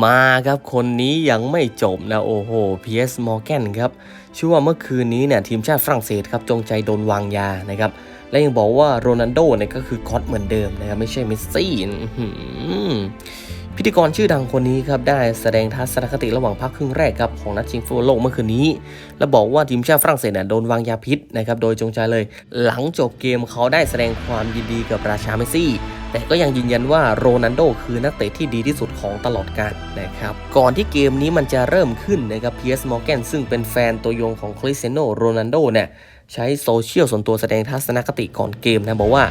มาครับคนนี้ยังไม่จบนะ โอ้โห PS Morgan ครับชื่อว่าเมื่อคืนนี้เนี่ยทีมชาติฝรั่งเศสครับจงใจโดนวางยานะครับ และยังบอกว่าโรนัลโดเนี่ยก็คือคอสเหมือนเดิมนะครับ ไม่ใช่เมสซี่พิธีกรชื่อดังคนนี้ครับได้แสดงทัศนคติระหว่างภาคครึ่งแรกครับของนัดชิงฟุตบอลโลกเมื่อคืนนี้ และบอกว่าทีมชาติฝรั่งเศสเนี่ยโดนวางยาพิษนะครับโดยจงใจเลย หลังจบเกมเขาได้แสดงความยินดีกับราชาเมสซี่ แต่ก็ยังยืนยันว่าโรนัลโดคือนักเตะที่ดีที่สุดของตลอดกาลนะครับ ก่อนที่เกมนี้มันจะเริ่มขึ้นนะครับเพียสมอร์แกนซึ่งเป็นแฟนตัวยงของคริสเตียโนโรนัลโดเนี่ยใช้โซเชียลส่วนตัวแสดงทัศนคติก่อนเกมนะบอกว่า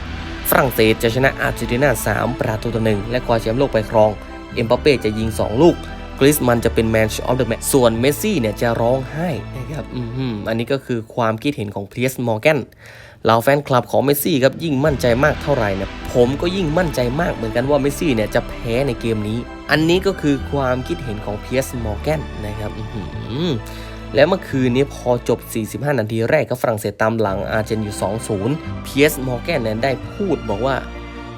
ฝรั่งเศสจะชนะอาร์เจนตินา 3 ประตูต่อหนึ่งและคว้าแชมป์โลกไปครอง เอ็มบัปเป้จะยิง 2 ลูก กริสมันจะเป็นแมนชออฟเดอะแมตส่วนเมสซี่เนี่ยจะร้องไห้นะครับอือหืออันนี้ก็คือความคิดเห็นของเพียสมอร์แกนเหล่าแฟนคลับของเมสซี่ครับยิ่งมั่นใจมากเท่าไหร่เนี่ยผมก็ยิ่งมั่นใจมากเหมือนกันว่าเมสซี่เนี่ยจะแพ้ในเกมนี้ อันนี้ก็คือความคิดเห็นของเพียสมอร์แกนนะครับอืและเมื่อคืนนี้พอจบ 45 นาทีแรกก็ฝรั่งเศสตามหลังอาร์เจนอยู่ 2-0 เพียสมอร์แกนเนี่ยได้พูดบอกว่า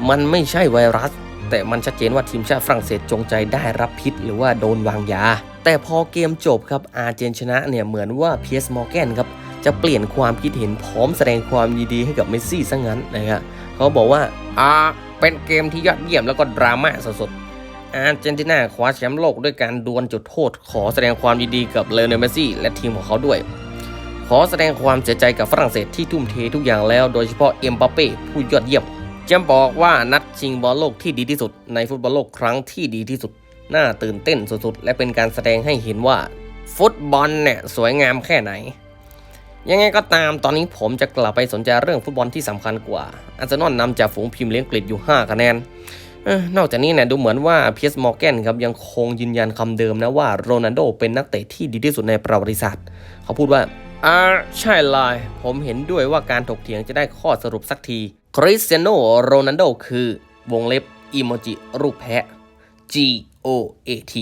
มันไม่ใช่ไวรัส แต่มันชัดเจนว่าทีมชาติฝรั่งเศสจงใจได้รับพิษหรือว่าโดนวางยา แต่พอเกมจบครับอาร์เจนชนะเนี่ยเหมือนว่าเพียสมอร์แกนครับจะเปลี่ยนความคิดเห็นพร้อมแสดงความยินดีให้กับเมสซี่ซะงั้นนะครับเขาบอกว่าอ่าเป็นเกมที่ยอดเยี่ยมแล้วก็ดราม่าสุดๆอาร์เจนตินาคว้าแชมป์โลกด้วยการดวลจุดโทษ ขอแสดงความยินดีกับเลโอเนลเมสซี่และทีมของเขาด้วย ขอแสดงความเสียใจกับฝรั่งเศสที่ทุ่มเททุกอย่างแล้ว โดยเฉพาะเอ็มบัปเป้ผู้ยอดเยี่ยม จมบอกว่านัดชิงบอลโลกที่ดีที่สุด ในฟุตบอลโลกครั้งที่ดีที่สุด น่าตื่นเต้นสุดๆ และเป็นการแสดงให้เห็นว่า ฟุตบอลเนี่ยสวยงามแค่ไหน ยังไงก็ตามตอนนี้ผมจะกลับไปสนใจเรื่องฟุตบอลที่สำคัญกว่าอาร์เซนอลนำจากฝูงพิมพ์เลี้ยงกฤษอยู่ 5 คะแนนอนอกจากนี้เนี่ยดูเหมือนว่าเพียสมอร์แกนครับยังคงยืนยันคำเดิมนะว่าโรนัลโดเป็นนักเตะที่ดีที่สุดในประวัติศาสตร์ เขาพูดว่า อ่าใช่เลยผมเห็นด้วยว่าการถกเถียงจะได้ข้อสรุปสักที คริสเตียโนโรนัลโดคือ วงเล็บอีโมจิรูปแพะ G O A T